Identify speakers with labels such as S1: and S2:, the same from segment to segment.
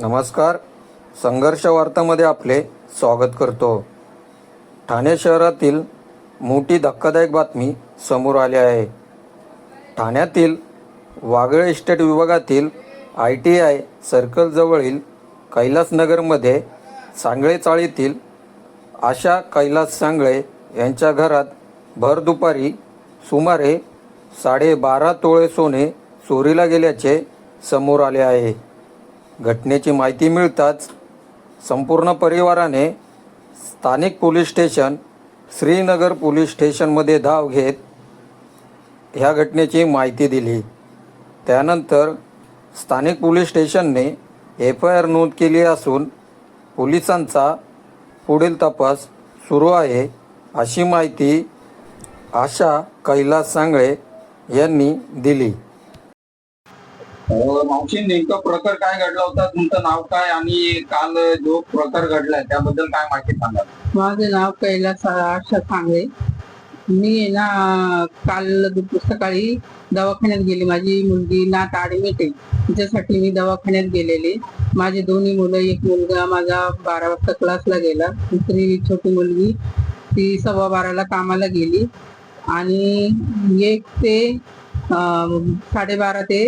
S1: नमस्कार. संघर्ष वार्तामध्ये आपले स्वागत करतो. ठाणे शहरातील मोठी धक्कादायक बातमी समोर आली आहे. ठाण्यातील वागळे इस्टेट विभागातील आय टी आय सर्कलजवळील कैलासनगरमध्ये सांगळे चाळीतील आशा कैलास सांगळे यांच्या घरात भर दुपारी सुमारे साडेबारा तोळे सोने चोरीला गेल्याचे समोर आले आहे. घटनेची माहिती मिळताच संपूर्ण परिवाराने स्थानिक पोलीस स्टेशन श्रीनगर पोलीस स्टेशनमध्ये धाव घेत ह्या घटनेची माहिती दिली. त्यानंतर स्थानिक पोलीस स्टेशनने एफ आय आर नोंद केली असून पोलिसांचा पुढील तपास सुरू आहे अशी माहिती आशा कैलास सांगळे यांनी दिली.
S2: मावशी नेमकं प्रकार काय घडला होता? तुमचं नाव काय? आणि काल जो प्रकार घडलाय त्याबद्दल काय माहिती सांगा
S3: माझं नाव कैलास आशा सांगळे. मी ना काल सकाळी दवाखान्यात गेली. माझी मुलगी नात ऍडमिट आहे. तिच्यासाठी मी दवाखान्यात गेलेले. माझे दोन्ही मुलं एक मुलगा माझा बारा वाजता क्लासला गेला. दुसरी छोटी मुलगी ती सव्वा बाराला कामाला गेली. आणि एक ते साडेबारा ते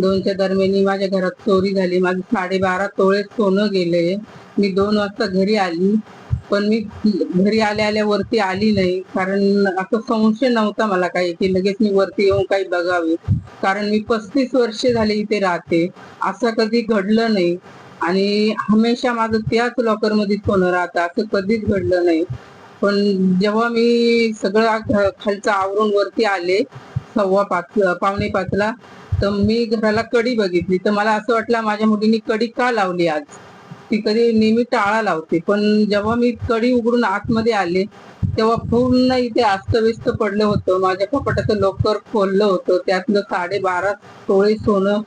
S3: दोनच्या दरम्यान माझ्या घरात चोरी झाली. माझे साडेबारा तोळे सोनं गेले. मी दोन वाजता घरी आली. पण मी घरी आल्या आल्या वरती आली नाही. कारण असं संशय नव्हता मला काही की लगेच मी वरती येऊन काही बघावे. कारण मी पस्तीस वर्ष झाले इथे राहते. असं कधी घडलं नाही. आणि हमेशा माझं त्याच लॉकरमध्ये सोनं राहतं. असं कधीच घडलं नाही. पण जेव्हा मी सगळं खालचं आवरून वरती आले सव्वा पाच पावणे पाचला तर मी घराला कडी बघितली. तर मला असं वाटलं माझ्या मुलीने कडी का लावली आज? ती कधी नेहमी टाळा लावते. पण जेव्हा मी कडी उघडून आतमध्ये आले तेव्हा पूर्ण इथे अस्तव्यस्त पडलं होतं. माझ्या कपाटाचं लॉकर खोललं होतं. त्यातलं साडेबारा तोळे सोनं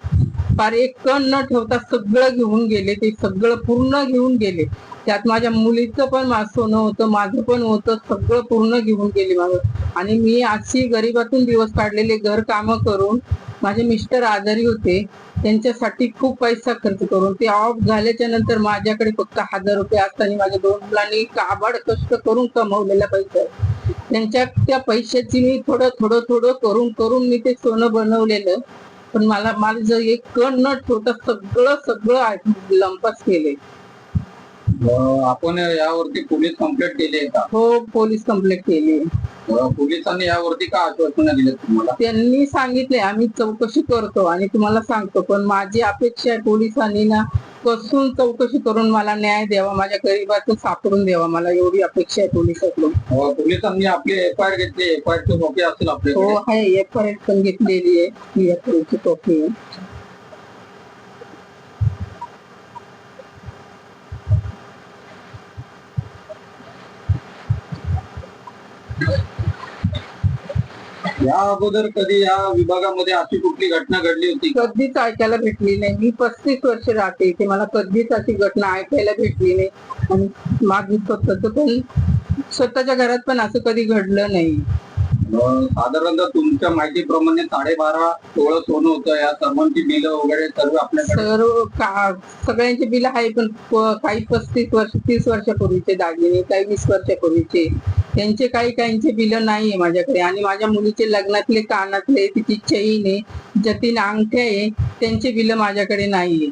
S3: फार एक कण न ठेवता सगळं घेऊन गेले. ते सगळं पूर्ण घेऊन गेले. त्यात माझ्या मुलीचं पण सोनं होतं माझं पण होतं सगळं पूर्ण घेऊन गेले माझं आणि मी अशी गरिबातून दिवस काढलेले घर कामं करून माझे मिस्टर आजारी होते त्यांच्यासाठी खूप पैसा खर्च करून ते ऑफ झाल्याच्यानंतर माझ्याकडे फक्त हजार रुपये असताना माझ्या दोन मुलांनी काबाड कष्ट करून कमवलेला पैसा आहे. त्यांच्या त्या पैशाची मी थोडं थोडं थोडं करून करून मी ते सोनं बनवलेलं पण मला माझं एक कण न ठेवता सगळं सगळं लंपास केले
S2: आपण यावरती पोलीस कंप्लेंट केली आहे का?
S3: हो पोलीस कंप्लेंट केली.
S2: पोलिसांनी यावरती का आश्वासन दिले तुम्हाला?
S3: त्यांनी सांगितले आम्ही चौकशी करतो आणि तुम्हाला सांगतो पण माझी अपेक्षा आहे पोलिसांनी ना कसून चौकशी करून मला न्याय द्यावा माझ्या गरीबाचं सापडून द्यावा मला एवढी अपेक्षा आहे पोलिसाकडून.
S2: पोलिसांनी आपली एफ आय आर घेतली एफ आय आर ची कॉपी असेल
S3: हो
S2: आपल्याकडे
S3: आहे एफ आय पण घेतलेली आहे एफ आय ची कॉपी
S2: या अगोदर कधी या विभागामध्ये अशी कुठली घटना घडली होती?
S3: कधीच ऐकायला भेटली नाही. मी पस्तीस वर्ष राहते इथे. मला कधीच अशी घटना ऐकायला भेटली नाही. आणि माझं स्वतःच पण स्वतःच्या घरात पण असं कधी घडलं नाही.
S2: साधारणतः तुमच्या माहितीप्रमाणे साडेबारा सोळा सोनं होतं. या सर्वांची बिलं वगैरे सर्व आपल्याकडे?
S3: सर्व का सगळ्यांचे बिल आहे पण प- काही पस्तीस वर्ष तीस वर्षापूर्वीचे दागिने काही वीस वर्षापूर्वीचे. त्यांचे काही काहींचे बिल नाहीये माझ्याकडे. आणि माझ्या मुलीचे लग्नातले कानातले तिची चैन आहे जतीन अंगठ्या आहे त्यांचे बिल माझ्याकडे नाहीये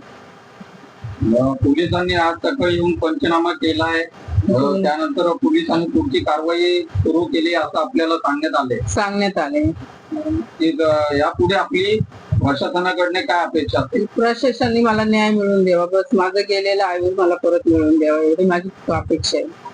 S2: पोलिसांनी आज सकाळी येऊन पंचनामा केलाय. अं, त्यानंतर पोलिसांनी पुढची कारवाई सुरू केली असं आपल्याला सांगण्यात आले
S3: सांगण्यात आले
S2: यापुढे आपली प्रशासनाकडने काय अपेक्षा असेल
S3: प्रशासनाने मला न्याय मिळवून द्यावा. बस माझं गेलेलं आयुष्य मला परत मिळवून द्यावा. एवढी माझी अपेक्षा आहे.